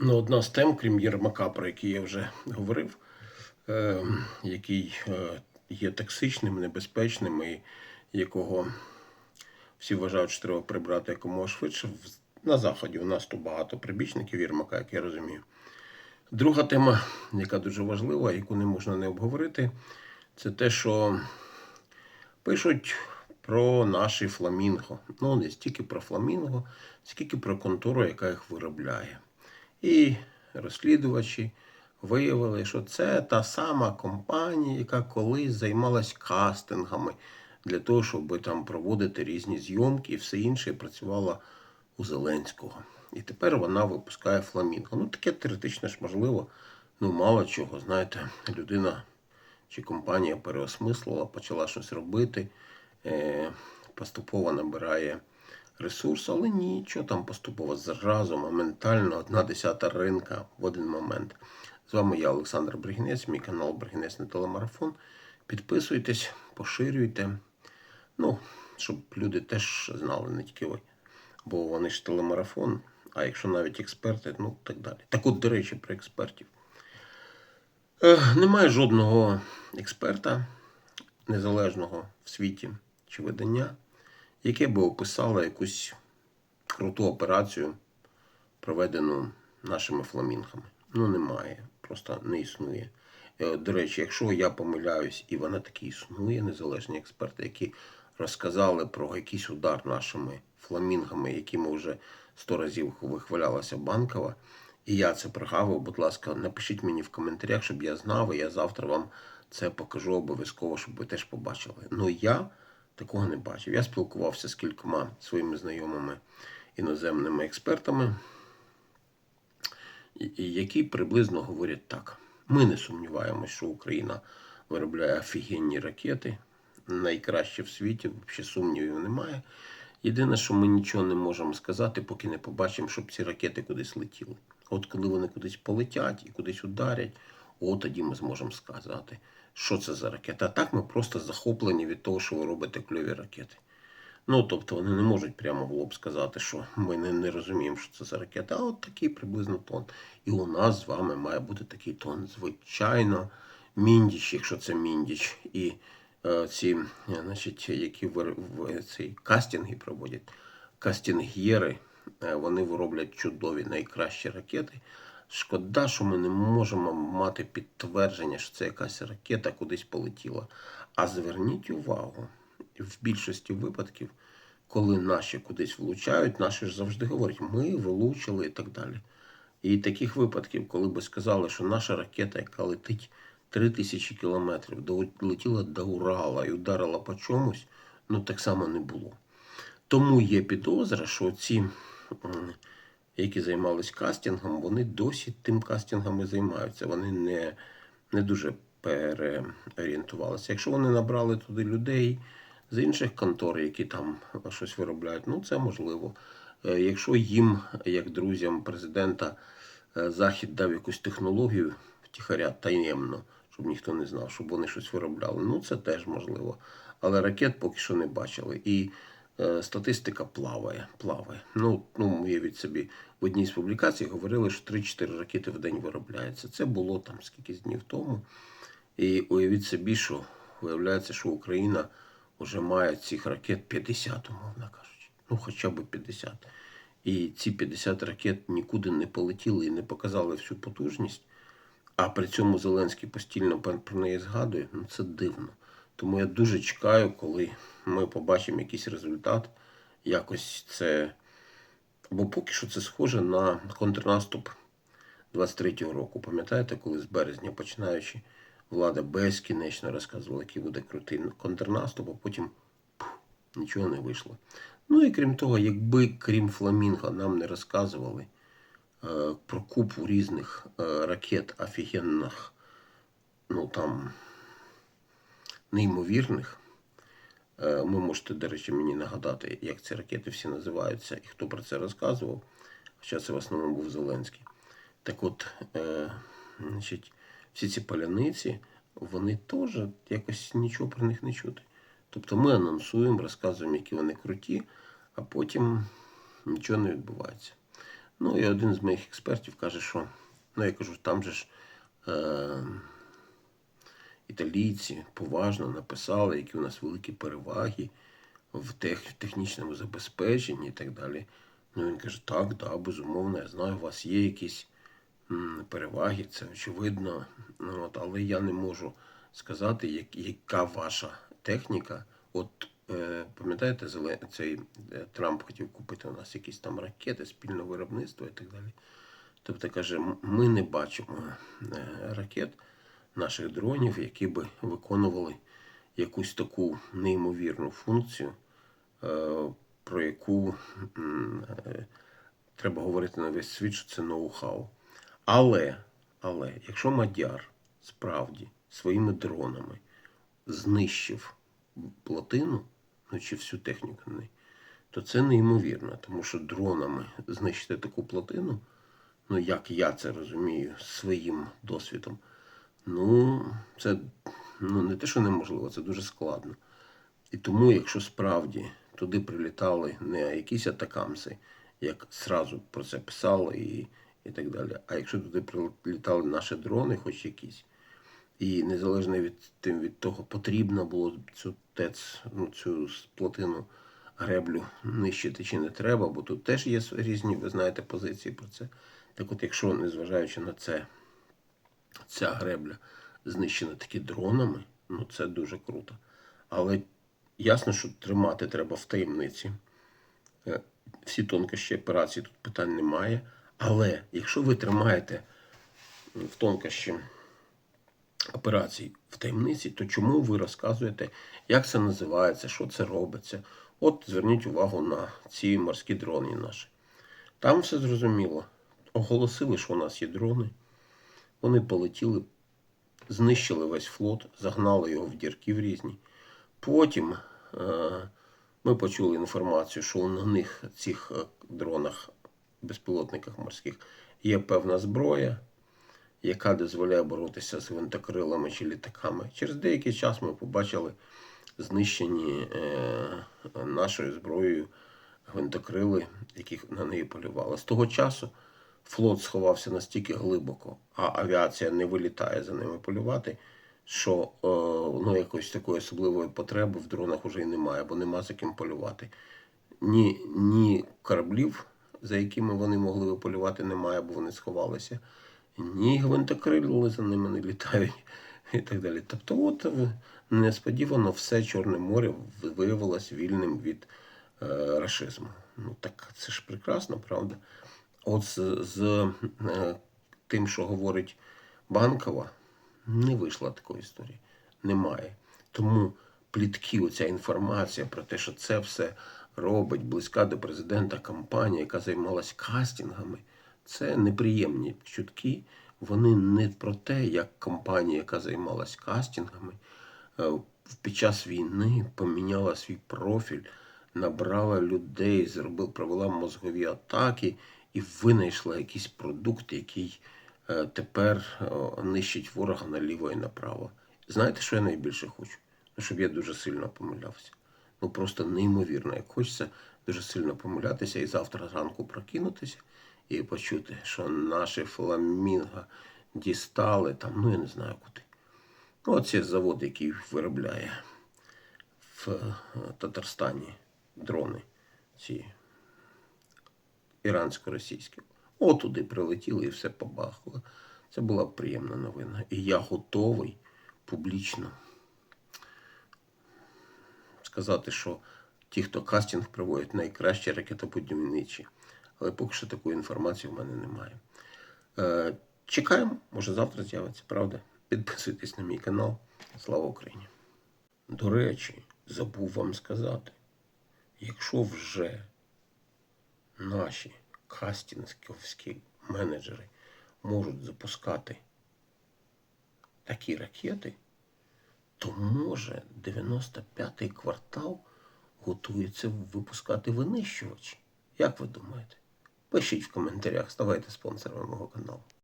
Ну, одна з тем, крім Єрмака, про який я вже говорив, е, який є токсичним, небезпечним і якого всі вважають, що треба прибрати якомога швидше. На Заході у нас тут багато прибічників Єрмака, як я розумію. Друга тема, яка дуже важлива, яку не можна не обговорити, це те, що пишуть про наші фламінго. Ну, не стільки про фламінго, скільки про контору, яка їх виробляє. І розслідувачі виявили, що це та сама компанія, яка колись займалась кастингами для того, щоб там проводити різні зйомки і все інше, працювала у Зеленського. І тепер вона випускає фламінго. Ну, таке теоретично ж можливо. Ну, мало чого, знаєте, людина чи компанія переосмислила, почала щось робити, е, поступово набирає ресурс, але нічого там поступово зразу, моментально, одна десята ринка в один момент. З вами я, Олександр Бригінець, мій канал Бригінець на телемарафон. Підписуйтесь, поширюйте. Ну, щоб люди теж знали, не тільки ви. Бо вони ж телемарафон, а якщо навіть експерти, ну так далі. Так от, до речі, про експертів. Е, немає жодного експерта незалежного в світі чи видання, яке би описало якусь круту операцію, проведену нашими фламінгами. Ну, немає, просто не існує. Е, До речі, якщо я помиляюсь, і вона таки існує, незалежні експерти, які розказали про якийсь удар нашими фламінгами, якими вже сто разів вихвалялася банкова, і я це пригавив, будь ласка, напишіть мені в коментарях, щоб я знав, і я завтра вам це покажу обов'язково, щоб ви теж побачили. Ну я такого не бачив. Я спілкувався з кількома своїми знайомими іноземними експертами, які приблизно говорять так: ми не сумніваємося, що Україна виробляє офігенні ракети, найкращі в світі, взагалі сумнівів немає. Єдине, що ми нічого не можемо сказати, поки не побачимо, щоб ці ракети кудись летіли. От коли вони кудись полетять і кудись ударять, от тоді ми зможемо сказати, що це за ракета. А так ми просто захоплені від того, що ви робите кльові ракети. Ну, тобто вони не можуть прямо в лоб сказати, що ми не, не розуміємо, що це за ракета, а от такий приблизно тон. І у нас з вами має бути такий тон. Звичайно, міндіч, якщо це міндіч, і е, ці, значить, які вир- в, ці кастинги проводять, кастингєри, е, вони вироблять чудові найкращі ракети. Шкода, що ми не можемо мати підтвердження, що це якась ракета кудись полетіла. А зверніть увагу, в більшості випадків, коли наші кудись влучають, наші ж завжди говорять, ми влучили і так далі. І таких випадків, коли би сказали, що наша ракета, яка летить 3000 кілометрів, долетіла до Урала і ударила по чомусь, ну так само не було. Тому є підозра, що ці, які займалися кастингом, вони досі тим кастингом займаються. Вони не, не дуже переорієнтувалися. Якщо вони набрали туди людей з інших контор, які там щось виробляють, ну це можливо. Е, Якщо їм, як друзям президента, е, Захід дав якусь технологію втіхаря таємно, щоб ніхто не знав, щоб вони щось виробляли. Ну це теж можливо. Але ракет поки що не бачили. І статистика плаває, плаває. Ну, ну, уявіть собі, в одній з публікацій говорили, що 3-4 ракети в день виробляється. Це було там скількись днів тому. І уявіть собі, що виявляється, що Україна вже має цих ракет 50, умовно кажучи. Ну, хоча б 50. І ці 50 ракет нікуди не полетіли і не показали всю потужність. А при цьому Зеленський постійно про неї згадує. Ну це дивно. Тому я дуже чекаю, коли ми побачимо якийсь результат. Якось це. Бо поки що це схоже на контрнаступ 23-го року. Пам'ятаєте, коли з березня починаючи, влада безкінечно розказувала, який буде крутий контрнаступ, а потім пух, нічого не вийшло. Ну і крім того, якби крім Фламінго нам не розказували е, про купу різних е, ракет офігенних, ну там неймовірних. Е, Ви можете, до речі, мені нагадати, як ці ракети всі називаються і хто про це розказував. Хоча це в основному був Зеленський. Так от, е, значить, всі ці паляниці, вони теж якось нічого про них не чути. Тобто ми анонсуємо, розказуємо, які вони круті, а потім нічого не відбувається. Ну і один з моїх експертів каже, що ну я кажу, там же ж е, італійці поважно написали, які у нас великі переваги в тех, технічному забезпеченні і так далі. Ну він каже, так, да, безумовно, я знаю, у вас є якісь м, переваги, це очевидно. Ну, от, але я не можу сказати, як, яка ваша техніка. От е, пам'ятаєте, цей е, Трамп хотів купити у нас якісь там ракети, спільне виробництво і так далі. Тобто каже, ми не бачимо е, ракет наших дронів, які би виконували якусь таку неймовірну функцію, е, про яку е, треба говорити на весь світ, що це ноу-хау. Але, але, якщо Мадяр справді своїми дронами знищив плотину, ну чи всю техніку то це неймовірно, тому що дронами знищити таку плотину, ну як я це розумію своїм досвідом, ну це ну, не те, що неможливо, це дуже складно. І тому, якщо справді туди прилітали не якісь атакамси, як зразу про це писали і, і так далі, а якщо туди прилітали наші дрони, хоч якісь, і незалежно від тим від того, потрібно було цю ТЕЦ, ну, цю плотину греблю нищити чи не треба, бо тут теж є різні, ви знаєте, позиції про це. Так от, якщо, незважаючи на це, ця гребля знищена таки дронами, ну це дуже круто. Але ясно, що тримати треба в таємниці. Е, Всі тонкощі операції тут питань немає. Але якщо ви тримаєте в тонкощі операцій в таємниці, то чому ви розказуєте, як це називається, що це робиться? От зверніть увагу на ці морські дрони наші. Там все зрозуміло. Оголосили, що у нас є дрони. Вони полетіли, знищили весь флот, загнали його в дірки в різні. Потім е, ми почули інформацію, що на них цих е, дронах, безпілотниках морських, є певна зброя, яка дозволяє боротися з гвинтокрилами чи літаками. Через деякий час ми побачили знищені е, нашою зброєю гвинтокрили, яких на неї полювали. З того часу флот сховався настільки глибоко, а авіація не вилітає за ними полювати, що е, ну, якоїсь такої особливої потреби в дронах вже й немає, бо нема за ким полювати. Ні, ні кораблів, за якими вони могли би полювати, немає, бо вони сховалися. Ні гвинтокрили за ними не літають і так далі. Тобто, от е, несподівано все Чорне море виявилось вільним від е, рашизму. Ну так це ж прекрасно, правда? От з, з е, тим, що говорить Банкова, не вийшла такої історії. Немає. Тому плітки, оця інформація про те, що це все робить близька до президента компанія, яка займалась кастингами, це неприємні чутки. Вони не про те, як компанія, яка займалась кастингами, е, під час війни поміняла свій профіль, набрала людей, зробила, провела мозгові атаки і винайшла якийсь продукт, який е, тепер е, нищить ворога наліво і направо. Знаєте, що я найбільше хочу? Ну, щоб я дуже сильно помилявся. Ну просто неймовірно, як хочеться дуже сильно помилятися і завтра зранку прокинутися і почути, що наші фламінго дістали там, ну я не знаю куди. Ну, оце завод, який виробляє в е, Татарстані дрони ці ірансько-російські. От туди прилетіли і все побахало. Це була приємна новина. І я готовий публічно сказати, що ті, хто кастинг проводять, найкращі ракетобудівничі. Але поки що такої інформації в мене немає. Е, чекаємо, може завтра з'явиться, правда? Підписуйтесь на мій канал. Слава Україні! До речі, забув вам сказати, якщо вже наші кастінськовські менеджери можуть запускати такі ракети, то може 95-й квартал готується випускати винищувачі. Як ви думаєте? Пишіть в коментарях, ставайте спонсорами мого каналу.